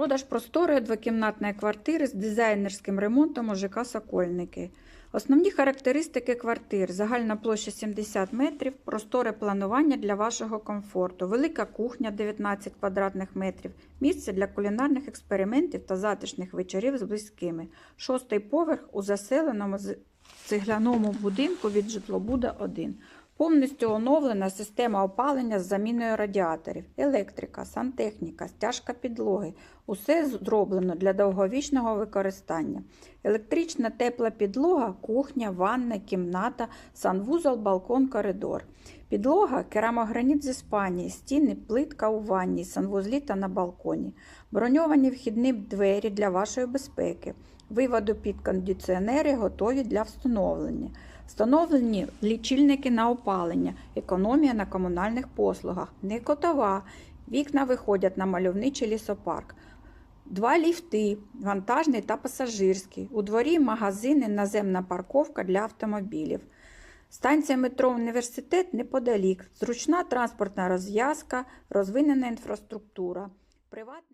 Продаж просторої двокімнатної квартири з дизайнерським ремонтом у ЖК Сокольники. Основні характеристики квартир: загальна площа 70 метрів, просторе планування для вашого комфорту, велика кухня 19 квадратних метрів, місце для кулінарних експериментів та затишних вечорів з близькими. Шостий поверх у заселеному цегляному будинку від житлобуда 1. Повністю оновлена система опалення з заміною радіаторів, електрика, сантехніка, стяжка підлоги. Усе зроблено для довговічного використання. Електрична тепла підлога, кухня, ванна, кімната, санвузол, балкон, коридор. Підлога керамограніт з Іспанії, стіни, плитка у ванні, санвузлі та на балконі. Броньовані вхідні двері для вашої безпеки. Виводу під кондиціонери готові для встановлення. Встановлені лічильники на опалення, економія на комунальних послугах, не котова. Вікна виходять на мальовничий лісопарк. Два ліфти, вантажний та пасажирський. У дворі магазини, наземна парковка для автомобілів. Станція метро Університет неподалік. Зручна транспортна розв'язка, розвинена інфраструктура. Приватний